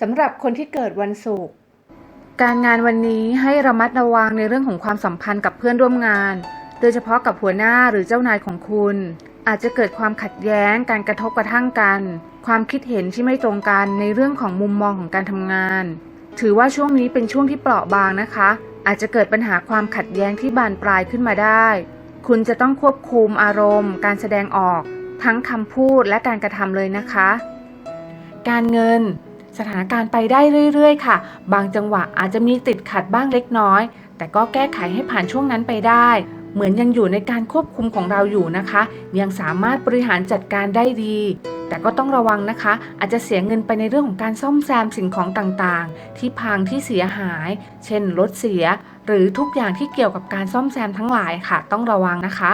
สำหรับคนที่เกิดวันศุกร์การงานวันนี้ให้ระมัดระวังในเรื่องของความสัมพันธ์กับเพื่อนร่วมงาน โดยเฉพาะกับหัวหน้าหรือเจ้านายของคุณ อาจจะเกิดความขัดแย้ง การกระทบกระทั่งกัน ความคิดเห็นที่ไม่ตรงกันในเรื่องของมุมมองของการทำงาน ถือว่าช่วงนี้เป็นช่วงที่เปราะบางนะคะ อาจจะเกิดปัญหาความขัดแย้งที่บานปลายขึ้นมาได้ คุณจะต้องควบคุมอารมณ์ การแสดงออก ทั้งคำพูดและการกระทำเลยนะคะ การเงิน สถานการณ์ไปได้เรื่อยๆ ค่ะ บางจังหวะอาจจะมีติดขัดบ้างเล็กน้อย แต่ก็แก้ไขให้ผ่านช่วงนั้นไปได้ เหมือนยังอยู่ในการควบคุมของเราอยู่นะคะ ยังสามารถบริหารจัดการได้ดี แต่ก็ต้องระวังนะคะ อาจจะเสียเงินไปในเรื่องของการซ่อมแซมสิ่งของต่างๆ ที่พังที่เสียหาย เช่นรถเสีย หรือทุกอย่างที่เกี่ยวกับการซ่อมแซมทั้งหลายค่ะ ต้องระวังนะคะ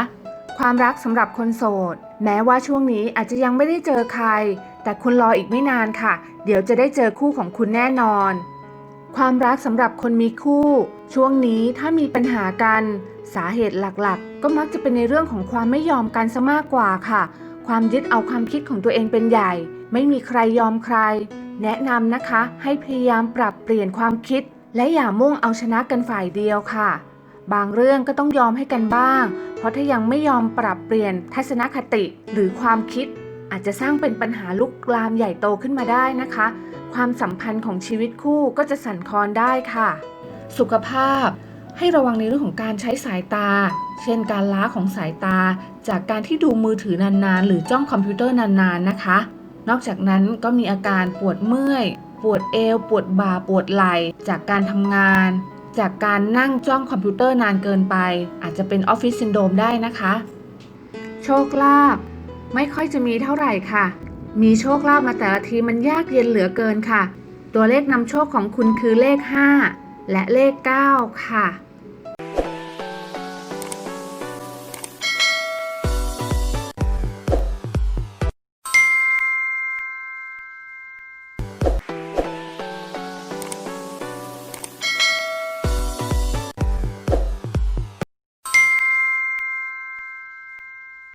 ความรักสำหรับคนโสด แม้ว่าช่วงนี้อาจจะยังไม่ได้เจอใคร แต่คุณรออีกไม่นานค่ะ เดี๋ยวจะได้เจอคู่ของคุณแน่นอน ความรักสำหรับคนมีคู่ ช่วงนี้ถ้ามีปัญหากัน สาเหตุหลักๆ ก็มักจะเป็นในเรื่องของความไม่ยอมกันซะมากกว่าค่ะ ความยึดเอาความคิดของตัวเองเป็นใหญ่ ไม่มีใครยอมใคร แนะนำนะคะ ให้พยายามปรับเปลี่ยนความคิด และอย่ามุ่งเอาชนะกันฝ่ายเดียวค่ะ บางเรื่องก็ต้องยอมให้กันบ้าง เพราะถ้ายังไม่ยอมปรับเปลี่ยนทัศนคติหรือความคิด อาจจะสร้างเป็นปัญหาลุกลามใหญ่โตขึ้นมาได้นะคะ ความสัมพันธ์ของชีวิตคู่ก็จะสั่นคลอนได้ค่ะ สุขภาพให้ระวังในเรื่องของการใช้สายตา เช่นการล้าของสายตา จากการที่ดูมือถือนานๆ หรือจ้องคอมพิวเตอร์นานๆนะคะ นอกจากนั้นก็มีอาการปวดเมื่อย ปวดเอว ปวดบ่า ปวดไหล่ จากการทำงาน จากการนั่งจ้องคอมพิวเตอร์นานเกินไป อาจจะเป็นออฟฟิศซินโดรมได้นะคะ โชคลาภ ไม่ค่อยจะมีเท่าไหร่ค่ะ มีโชคลาภมาแต่ละทีมันยากเย็นเหลือเกินค่ะ ตัวเลขนำโชคของคุณคือเลข 5 และเลข 9 ค่ะ